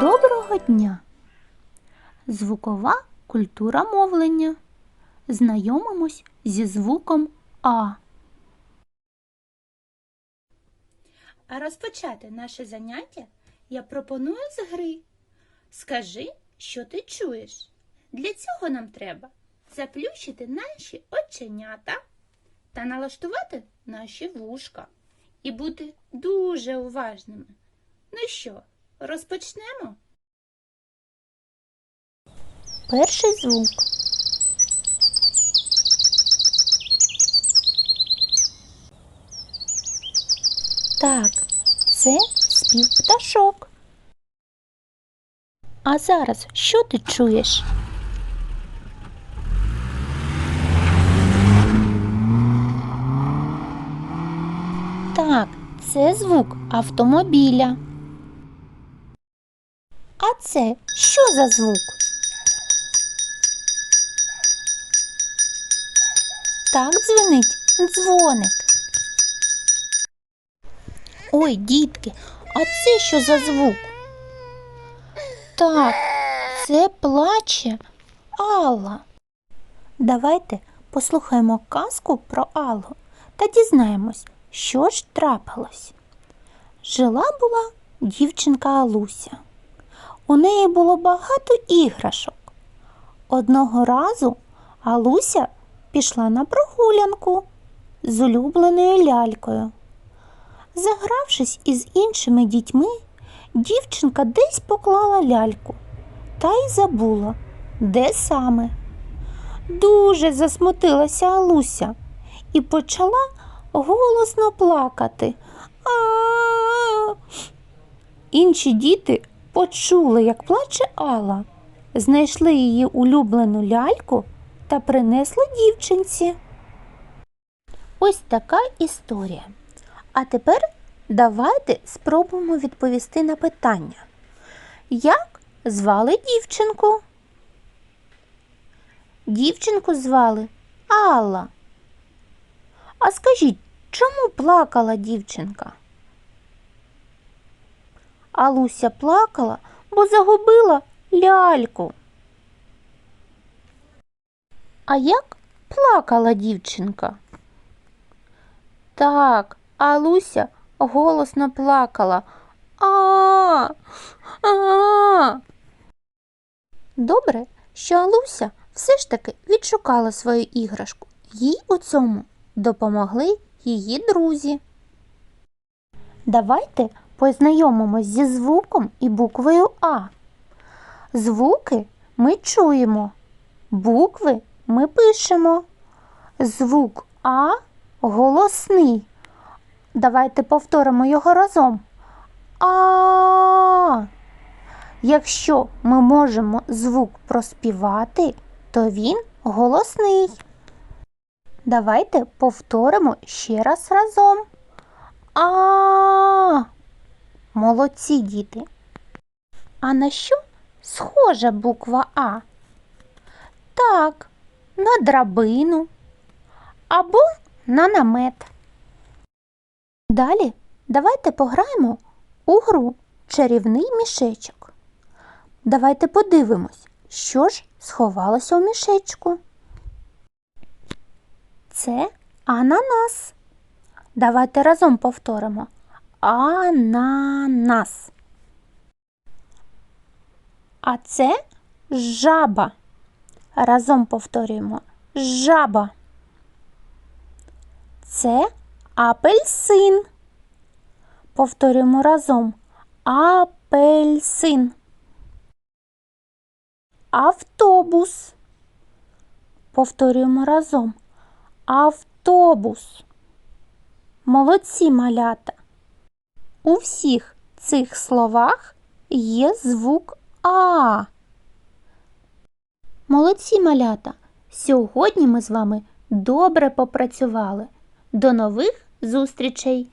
Доброго дня! Звукова культура мовлення. Знайомимось зі звуком А. А розпочати наше заняття я пропоную з гри. Скажи, що ти чуєш. Для цього нам треба заплющити наші оченята та налаштувати наші вушка і бути дуже уважними. Ну що, розпочнемо? Перший звук. Так, це спів пташок. А зараз що ти чуєш? Так, це звук автомобіля. А це що за звук? Так дзвенить дзвоник. Ой, дітки, а це що за звук? Так, це плаче Алла. Давайте послухаємо казку про Аллу та дізнаємось, що ж трапилось. Жила була дівчинка Алуся. У неї було багато іграшок. Одного разу Алуся пішла на прогулянку з улюбленою лялькою. Загравшись із іншими дітьми, дівчинка десь поклала ляльку та й забула, де саме. Дуже засмутилася Алуся і почала голосно плакати. А-а-а. Інші діти почули, як плаче Алла, знайшли її улюблену ляльку та принесли дівчинці. Ось така історія. А тепер давайте спробуємо відповісти на питання. Як звали дівчинку? Дівчинку звали Алла. А скажіть, чому плакала дівчинка? Алуся плакала, бо загубила ляльку. А як плакала дівчинка? Так, Алуся голосно плакала. А. А. Добре, що Алуся все ж таки відшукала свою іграшку. Їй у цьому допомогли її друзі. Давайте познайомимось зі звуком і буквою А. Звуки ми чуємо, букви ми пишемо. Звук А голосний. Давайте повторимо його разом. А. Якщо ми можемо звук проспівати, то він голосний. Давайте повторимо ще раз разом. А. Молодці діти. А на що схожа буква А? Так, на драбину або на намет. Далі давайте пограємо у гру чарівний мішечок. Давайте подивимось, що ж сховалося у мішечку. Це ананас. Давайте разом повторимо. Ананас. А це жаба. Разом повторюємо жаба. Це апельсин. Повторюємо разом апельсин. Автобус. Повторюємо разом автобус. Молодці малята. У всіх цих словах є звук А. Молодці малята. Сьогодні ми з вами добре попрацювали. До нових зустрічей!